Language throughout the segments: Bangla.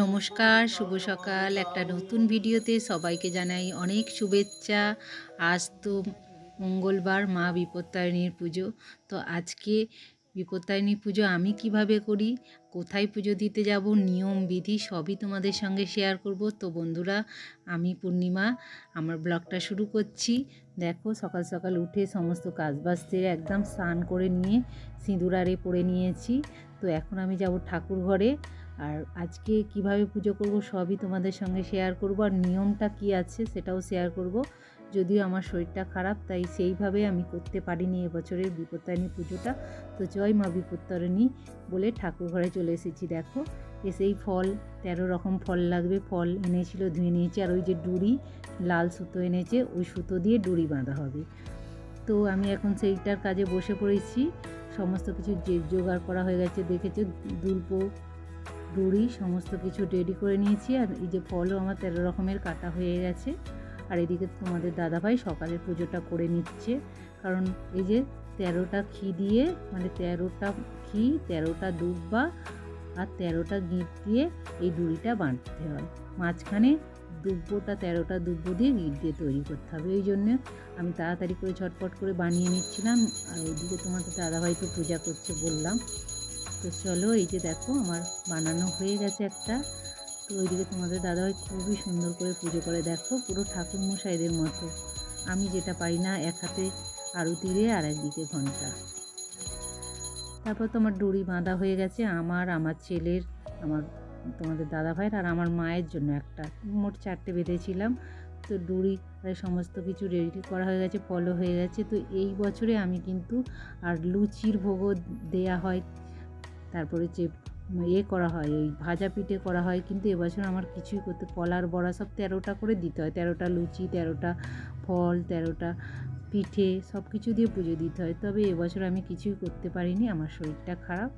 নমস্কার, শুভ সকাল। একটা নতুন ভিডিওতে সবাইকে জানাই অনেক শুভেচ্ছা। আজ তো মঙ্গলবার, মা বিপত্তারিণীর পুজো। তো আজকে বিপত্তারিণী পুজো আমি কীভাবে করি, কোথায় পুজো দিতে যাব, নিয়ম, বিধি সবই তোমাদের সঙ্গে শেয়ার করব। তো বন্ধুরা, আমি পূর্ণিমা, আমার ব্লগটা শুরু করছি। দেখো, সকাল সকাল উঠে সমস্ত কাজবাজ সেরে একদম স্নান করে নিয়ে সিঁদুর আরে পরে নিয়েছি। তো এখন আমি যাব ঠাকুর ঘরে। আর আজকে কীভাবে পুজো করব সবই তোমাদের সঙ্গে শেয়ার করব আর নিয়মটা কি আছে সেটাও শেয়ার করব। যদিও আমার শরীরটা খারাপ, তাই সেইভাবে আমি করতে পারিনি এবছরের বিপত্তারিণী পুজোটা। তো জয় মা বিপত্তারিণী বলে ঠাকুর ঘরে চলে এসেছি, দেখো। এসেই ফল, তেরো রকম ফল লাগবে। ফল এনেছিল, ধুয়ে নিয়েছি। আর ওই যে ডুরি, লাল সুতো এনেছে, ওই সুতো দিয়ে ডুরি বাঁধা হবে। তো আমি এখন সেইটার কাজে বসে পড়েছি। সমস্ত কিছু যে জোগাড় করা হয়ে গেছে, দেখেছ? দুল্পো ডুরি সমস্ত কিছু রেডি করে নিয়েছি। আর এই যে ফলও আমার তেরো রকমের কাটা হয়ে গেছে। আর এদিকে তোমাদের দাদাভাই সকালের পুজোটা করে নিচ্ছে। কারণ এই যে তেরোটা ঘি দিয়ে মানে তেরোটা ঘি, তেরোটা দুব্বা আর তেরোটা গিট দিয়ে এই ডুরিটা বাঁধতে হয়। মাঝখানে দুব্বোটা, তেরোটা দুব্ব দিয়ে গিট দিয়ে তৈরি করতে হবে। ওই জন্য আমি তাড়াতাড়ি করে ছটপট করে বানিয়ে নিচ্ছিলাম। আর ওইদিকে তোমাদের দাদাভাই তো পূজা করছে বললাম। তো চলো, এই যে দেখো, আমার বানানো হয়ে গেছে একটা। তো ওইদিকে তোমাদের দাদাভাই খুবই সুন্দর করে পুজো করে। দেখো, পুরো ঠাকুর মশাইদের মতো। আমি যেটা পারি না, এক হাতে আরতি দিয়ে আর একদিকে ঘণ্টা। তারপর তোমার ডুরি বাঁধা হয়ে গেছে, আমার আমার ছেলের, আমার তোমাদের দাদা ভাইয়ের আর আমার মায়ের জন্য একটা। মোট চারটে বেঁধেছিলাম। তো ডুরি সমস্ত কিছু রেডি করা হয়ে গেছে ফলো হয়ে গেছে। তো এই বছরে আমি কিন্তু আর লুচির ভোগও দেয়া হয় তারপরে যে ইয়ে করা হয়, ওই ভাজা পিঠে করা হয়, কিন্তু এবছর আমার কিছুই করতে, কলার বড়া সব তেরোটা করে দিতে হয়। তেরোটা লুচি, তেরোটা ফল, তেরোটা পিঠে সব কিছু দিয়ে পুজো দিতে হয়। তবে এবছর আমি কিছুই করতে পারিনি, আমার শরীরটা খারাপ।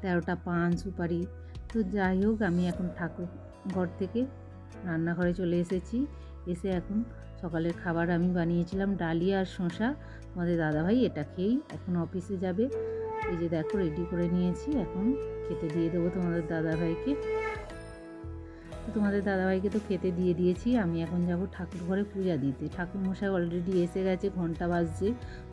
তেরোটা পান, সুপারি। তো যাই হোক, আমি এখন ঠাকুর ঘর থেকে রান্নাঘরে চলে এসেছি। এসে এখন সকালের খাবার আমি বানিয়েছিলাম, ডালিয়া আর শসা। আমাদের দাদাভাই এটা খেয়েই এখন অফিসে যাবে। এই যে দেখো রেডি করে নিয়েছি। এখন খেতে দিয়ে দেবো তোমাদের দাদাভাইকে। তো তোমাদের দাদাভাইকে তো খেতে দিয়ে দিয়েছি। আমি এখন যাব ঠাকুর ঘরে পূজা দিতে। ঠাকুর মশাই অলরেডি এসে গেছে, ঘণ্টা বাজছে।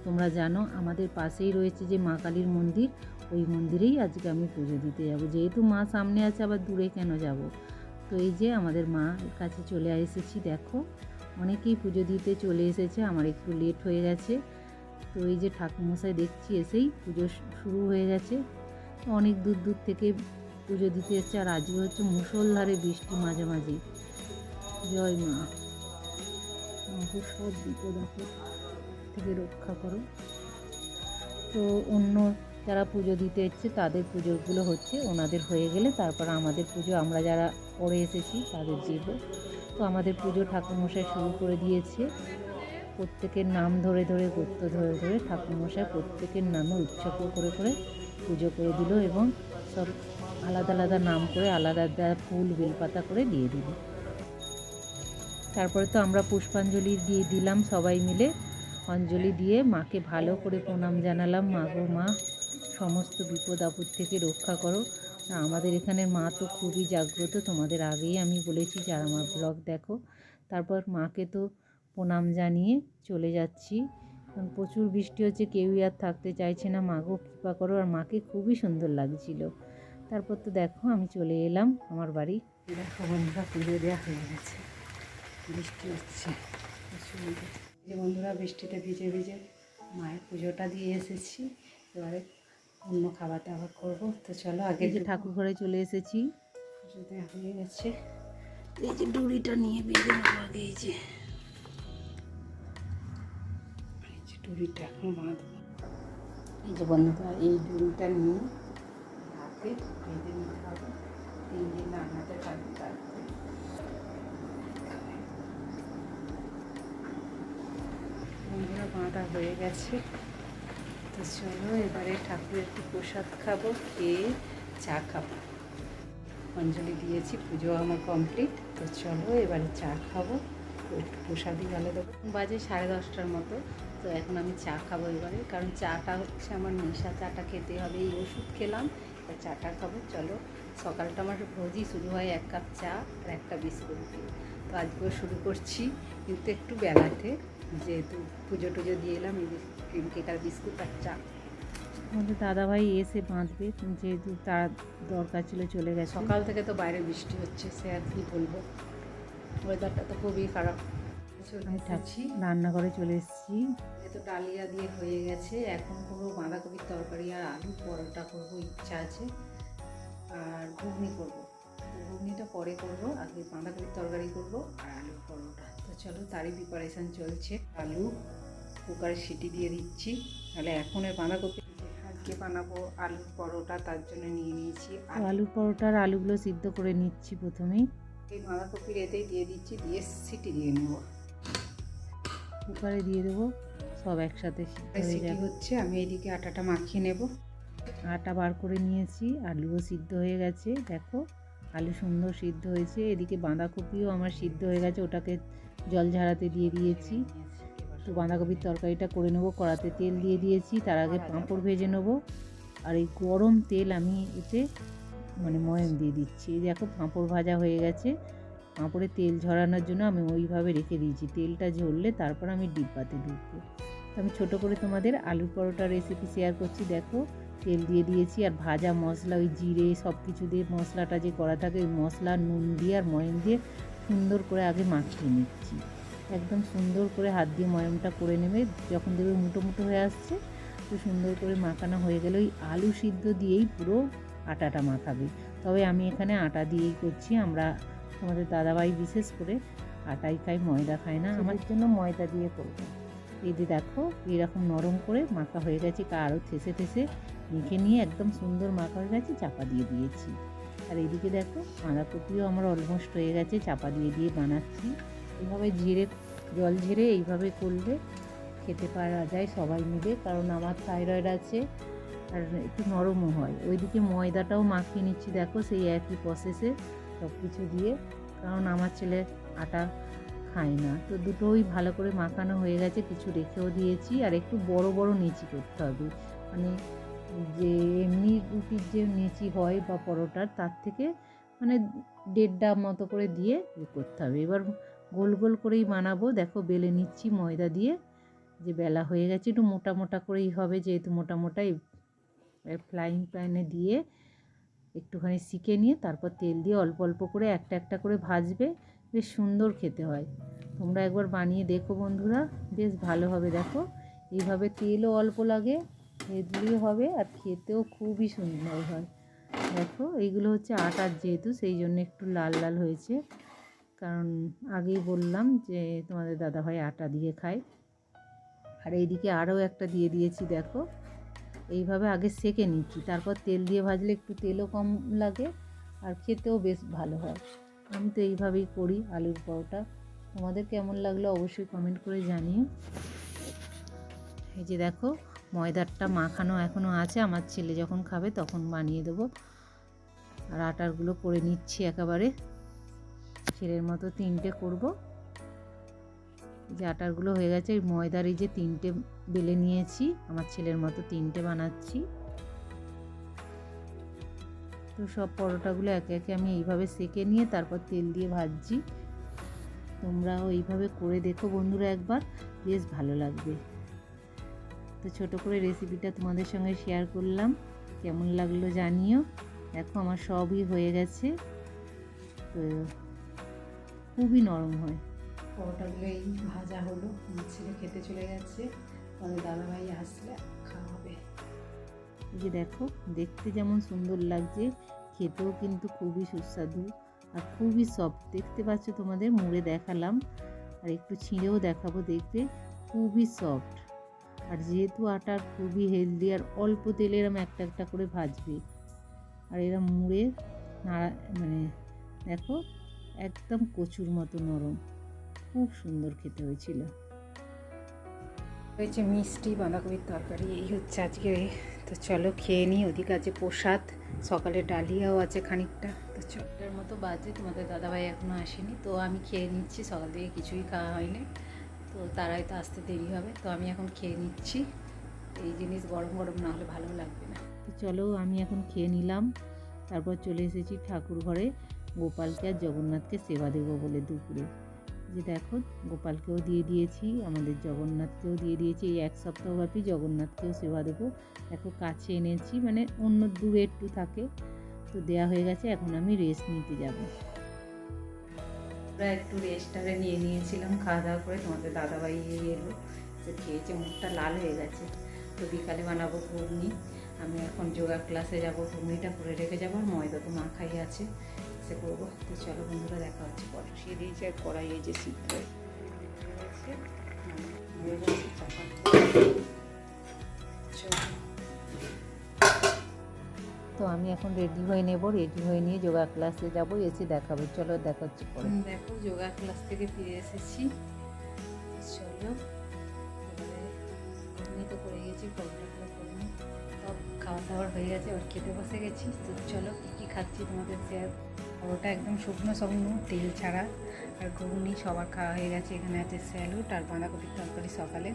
তোমরা জানো, আমাদের পাশেই রয়েছে যে মা কালীর মন্দির, ওই মন্দিরেই আজকে আমি পুজো দিতে যাব। যেহেতু মা সামনে আছে, আবার দূরে কেন যাব? তো এই যে আমাদের মা কাছে চলে এসেছি, দেখো। অনেকেই পুজো দিতে চলে এসেছে, আমার একটু লেট হয়ে গেছে। তো এই যে ঠাকুমশাই দেখছি, এসেই পুজো শুরু হয়ে গেছে। অনেক দূর দূর থেকে পুজো দিতে এসছে, আর আজকে হচ্ছে মুসলধারে বৃষ্টি মাঝামাঝি। জয় মা। আমাকে সব বিপদ থেকে রক্ষা করো। তো অন্য যারা পুজো দিতে এসছে, তাদের পুজোগুলো হচ্ছে ওনাদের হয়ে গেলে, তারপর আমাদের পুজো, আমরা যারা পরে এসেছি তাদের দেব। তো আমাদের পুজো ঠাকুরমশাই শুরু করে দিয়েছে। প্রত্যেকের নাম ধরে ধরে গোত্র ধরে ধরে, ঠাকুরমশাই প্রত্যেকের নামে উৎসর্গ করে করে পুজো করে দিল এবং সব আলাদা আলাদা নাম করে, আলাদা আলাদা ফুল, বেলপাতা করে দিয়ে দিল। তারপরে তো আমরা পুষ্পাঞ্জলি দিয়ে দিলাম সবাই মিলে। অঞ্জলি দিয়ে মাকে ভালো করে প্রণাম জানালাম, মা গো, মা, সমস্ত বিপদ আপদ থেকে রক্ষা করো। আমাদের এখানে মা তো খুবই জাগ্রত, তোমাদের আগেই আমি বলেছি, যারা আমার ব্লগ দেখো। তারপর মাকে তো প্রণাম জানিয়ে চলে যাচ্ছি। কারণ প্রচুর বৃষ্টি হচ্ছে কেউই আর থাকতে চাইছে না। মাকেও কৃপা করো আর মাকে খুবই সুন্দর লাগছিল। তারপর তো দেখো আমি চলে এলাম আমার বাড়ি। দেখো বন্ধুরা পুজো দেওয়া হয়ে গেছে। বৃষ্টি হচ্ছে যে বন্ধুরা বৃষ্টিতে ভিজে ভিজে মায়ের পুজোটা দিয়ে এসেছি। এবারে অন্য খাবার দাবার করব। তো চলো আগে যে ঠাকুর ঘরে চলে এসেছি। পুজো দেওয়া হয়ে গেছে। এই যে ডুরিটা নিয়ে বেঁধে নেব আগে এই যে ডুরিটা এখন বাঁধবো এই যে বন্ধুরা, এই ডুরিটা নিয়ে হাতে বেঁধে নিতে হবে। তিন দিন রান্নাতে বন্ধুরা, বাঁধা হয়ে গেছে। তো চলো এবারে ঠাকুর একটু প্রসাদ খাব, খেয়ে চা খাব। অঞ্জলি দিয়েছি, পুজো আমার কমপ্লিট তো চলো এবারে চা খাব একটু প্রসাদই ভালো দেবো। বাজে সাড়ে দশটার মতো। তো এখন আমি চা খাব এবারে। কারণ চাটা হচ্ছে আমার নেশা চাটা খেতে হবে এই ওষুধ খেলাম তা চাটা খাব। চলো সকালটা আমার রোজই শুরু হয় এক কাপ চা আর একটা বিস্কুট। দিয়ে তো আজকেও শুরু করছি কিন্তু একটু বেলাতে যেহেতু পুজো টুজো দিয়ে এলাম এই ক্রিম কেক আর বিস্কুট আর চা। আমাদের দাদাভাই এসে বাঁধবে যেহেতু তার দরকার ছিল চলে গেছে। সকাল থেকে তো বাইরে বৃষ্টি হচ্ছে সে আর কি বলব? ওয়েদারটা তো খুবই খারাপ। আমি রান্নাঘরে চলে এসেছি। যেহেতু ডালিয়া দিয়ে হয়ে গেছে। এখন করব বাঁধাকপির তরকারি আর আলু পরোটা করব ইচ্ছা আছে। আর ঘুগনি করব। ঘুগনিটা পরে করব আগে বাঁধাকপির তরকারি করব আর আলুর পরোটা। তো চলো তারই প্রিপারেশান চলছে। আলু কুকারে সিটি দিয়ে দিচ্ছি। তাহলে এখন এর বাঁধাকপি আজকে বানাবো আলুর পরোটা তার জন্য নিয়ে নিয়েছি তো আলু। আলু পরোটার আলুগুলো সিদ্ধ করে নিচ্ছি প্রথমেই। এই বাঁধাকপির এতেই দিয়ে দিচ্ছি দিয়ে সিটি দিয়ে নেব। কুকারে দিয়ে দেবো। সব একসাথে হয়ে হচ্ছে আমি এদিকে আটাটা মাখিয়ে নেব। আটা বার করে নিয়েছি আলুও সিদ্ধ হয়ে গেছে। দেখো আলু সুন্দর সিদ্ধ হয়েছে। এদিকে বাঁধাকপিও আমার সিদ্ধ হয়ে গেছে ওটাকে জল ঝাড়াতে দিয়ে দিয়েছি। তো বাঁধাকপির তরকারিটা করে নেব কড়াতে তেল দিয়ে দিয়েছি তার আগে পাঁপড় ভেজে নেব। আর এই গরম তেল আমি এতে মানে ময়ম দিয়ে দিচ্ছি। এই দেখো পাঁপড় ভাজা হয়ে গেছে। পাঁপড়ে তেল ঝরানোর জন্য আমি ওইভাবে রেখে দিয়েছি। তেলটা ঝরলে তারপর আমি ডিব্বাতে ঢুকবো। আমি ছোটো করে তোমাদের আলু পরোটা রেসিপি শেয়ার করছি। দেখো, তেল দিয়ে দিয়েছি আর ভাজা মশলা, ওই জিরে সব কিছু দিয়ে মশলাটা যে করা থাকে, ওই মশলা, নুন দিয়ে আর ময়ম দিয়ে সুন্দর করে আগে মাখিয়ে নিচ্ছি। একদম সুন্দর করে হাত দিয়ে ময়মটা করে নেবে। যখন দেখবে মুটো মুটো হয়ে আসছে, তো সুন্দর করে মাখানো হয়ে গেলে ওই আলু সিদ্ধ দিয়েই পুরো আটাটা মাখাবে। তবে আমি এখানে আটা দিয়েই করছি। আমরা আমাদের দাদাভাই বিশেষ করে আটাই খাই ময়দা খায় না। আমার জন্য ময়দা দিয়ে করব। এই দেখো এরকম নরম করে মাখা হয়ে গেছে আরও থেসে থেসে মেখে নিয়ে একদম সুন্দর মাখা হয়ে গেছে, চাপা দিয়ে দিয়েছি। আর এদিকে দেখো বাঁধাকপিও আমার অলমোস্ট হয়ে গেছে, চাপা দিয়ে দিয়ে বানাচ্ছি। এইভাবে ঝেড়ে, জল ঝেড়ে এইভাবে করলে খেতে পারা যায় সবাই মিলে, কারণ আমার থাইরয়েড আছে আর একটু নরমও হয়। ওইদিকে ময়দাটাও মাখিয়ে নিচ্ছি, দেখো সেই একই প্রসেসে সব কিছু দিয়ে, কারণ আমার ছেলে আটা খায় না। তো দুটোই ভালো করে মাখানো হয়ে গেছে, কিছু রেখেও দিয়েছি, আর একটু বড় বড় নেচি করতে হবে। মানে যে এমনি রুটির যে নেচি হয় বা পরোটার, তার থেকে মানে দেড় ডাব মতো করে দিয়ে করতে হবে। এবার গোল গোল করেই বানাবো। দেখো বেলে নিচ্ছি ময়দা দিয়ে, যে বেলা হয়ে গেছে, একটু মোটা মোটা করেই হবে, যেহেতু মোটা মোটাই ফ্লাইং প্যানে দিয়ে একটুখানি শিখে নিয়ে তারপর তেল দিয়ে অল্প অল্প করে একটা একটা করে ভাজবে। বেশ সুন্দর খেতে হয়। তোমরা একবার বানিয়ে দেখো বন্ধুরা। বেশ ভালো হবে, দেখো। এইভাবে তেলও অল্প লাগে হেলদিও হবে আর খেতেও খুবই সুন্দর হয়। দেখো, এইগুলো হচ্ছে আটার যেহেতু, সেই জন্য একটু লাল লাল হয়েছে। কারণ আগেই বললাম যে, তোমাদের দাদাভাই আটা দিয়ে খায়। আর এইদিকে আরও একটা দিয়ে দিয়েছি, দেখো। এইভাবে আগে সেকে নিচ্ছি। তারপর তেল দিয়ে ভাজলে একটু তেলও কম লাগে আর খেতেও বেশ ভালো হয়। আমি তো এইভাবেই করি আলুর পরোটা। তোমাদের কেমন লাগল অবশ্যই কমেন্ট করে জানিও। এই যে দেখো, ময়দারটা মাখানো এখনও আছে, আমার ছেলে যখন খাবে তখন বানিয়ে দেবো। আর আটারগুলো করে নিচ্ছি একেবারে। ছেলের মতো তিনটে করব। যে আটারগুলো হয়ে গেছে ময়দার এই যে তিনটে বেলে নিয়েছি, আমার ছেলের মতো তিনটে বানাচ্ছি। তো সব পরোটাগুলো একে একে আমি এইভাবে সেকে নিয়ে তারপর তেল দিয়ে ভাজছি। তোমরাও এইভাবে করে দেখো বন্ধুরা একবার, বেশ ভালো লাগবে। তো ছোট করে রেসিপিটা তোমাদের সঙ্গে শেয়ার করলাম, কেমন লাগল জানিও। দেখো আমার সবই হয়ে গেছে। তো খুবই নরম হয়। পরোটাগুলো এই ভাজা হলো ছেলে খেতে চলে গেছে। আমাদের দাদাভাই আসলে খাওয়া হবে এই যে দেখো, দেখতে যেমন সুন্দর লাগছে, খেতেও কিন্তু খুবই সুস্বাদু আর খুবই সফট দেখতে পাচ্ছ তোমাদের, মুড়ে দেখালাম। আর একটু ছিঁড়েও দেখাবো দেখবে খুবই সফট আর যেহেতু আটা খুবই হেলদি আর অল্প তেলে এরম একটা একটা করে ভাজবে, আর এরা মুড়ে নাড়া মানে দেখো, একদম কচুর মতো নরম। খুব সুন্দর খেতে হয়েছিল। হয়েছে মিষ্টি বাঁধাকপির তরকারি এই হচ্ছে আজকে। তো চলো খেয়ে নিই ওদিকে আছে প্রসাদ সকালে ডালিয়াও আছে খানিকটা। তো চটার মতো বাজে তোমাদের দাদাভাই এখনও আসেনি। তো আমি খেয়ে নিচ্ছি সকাল থেকে কিছুই খাওয়া হয়নি। তো তারাই তো আসতে দেরি হবে তো আমি এখন খেয়ে নিচ্ছি। এই জিনিস গরম গরম না হলে ভালো লাগবে না। তো চলো আমি এখন খেয়ে নিলাম। তারপর চলে এসেছি ঠাকুর ঘরে। গোপালকে আর জগন্নাথকে সেবা দেবো বলে দুপুরে। যে দেখো গোপালকেও দিয়ে দিয়েছি, আমাদের জগন্নাথকেও দিয়ে দিয়েছি, এই এক সপ্তাহব্যাপী জগন্নাথকেও সেবা দেবো। দেখো, কাছে এনেছি মানে অন্য দূরে একটু থাকে, তো দেয়া হয়ে গেছে, এখন আমি রেস্ট নিতে যাব। আমরা একটু রেস্টারে নিয়ে নিয়েছিলাম, খাওয়া দাওয়া করে তোমাদের দাদাভাই এলো সে খেয়েছে, মুখটা লাল হয়ে গেছে, তো বিকালে বানাবো ঘুগনি। আমি এখন যোগা ক্লাসে যাব, ঘুগনিটা করে রেখে যাব, আর ময়দা তো মাখাই আছে। সে করব। তো চলো বন্ধুরা দেখা হচ্ছে পরে বসিয়ে দিয়েছি আর কড়াই এই যে সিদ্ধ হয়ে হয়ে গেছে চাপা চলো। তো আমি এখন রেডি হয়ে নেব। রেডি হয়ে নিয়ে যোগা ক্লাসে যাব এসে দেখাবো। চলো দেখা হচ্ছে পরে। দেখো যোগা ক্লাস থেকে ফিরে এসেছি। চলো এবারে তো করে গেছি পরোটাগুলো সব খাওয়া দাওয়ার হয়ে গেছে এবার খেতে বসে গেছি। তো চলো কী কী খাচ্ছি তোমাদের শেয়ার পরোটা একদম শুকনো শুকনো তেল ছাড়া। আর ঘুগনি সবার খাওয়া হয়ে গেছে, এখানে আছে স্যালুট আর বাঁধাকপির তরকারি সকালে।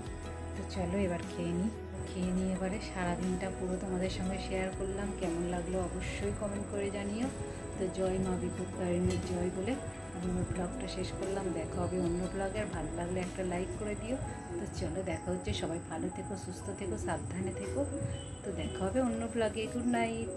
তো চলো এবার খেয়ে নিই খেয়ে নিয়ে এবারে সারাদিনটা পুরো তোমাদের সঙ্গে শেয়ার করলাম। কেমন লাগল অবশ্যই কমেন্ট করে জানিও। তো জয় মা বিপত্তারিণীর জয় বলে আমি ব্লগটা শেষ করলাম। দেখা হবে অন্য ব্লগে আর ভালো লাগলে একটা লাইক করে দিও। তো চলো দেখা হচ্ছে। সবাই ভালো থেকো, সুস্থ থেকো, সাবধানে থেকো। তো দেখা হবে অন্য ব্লগে গুড নাইট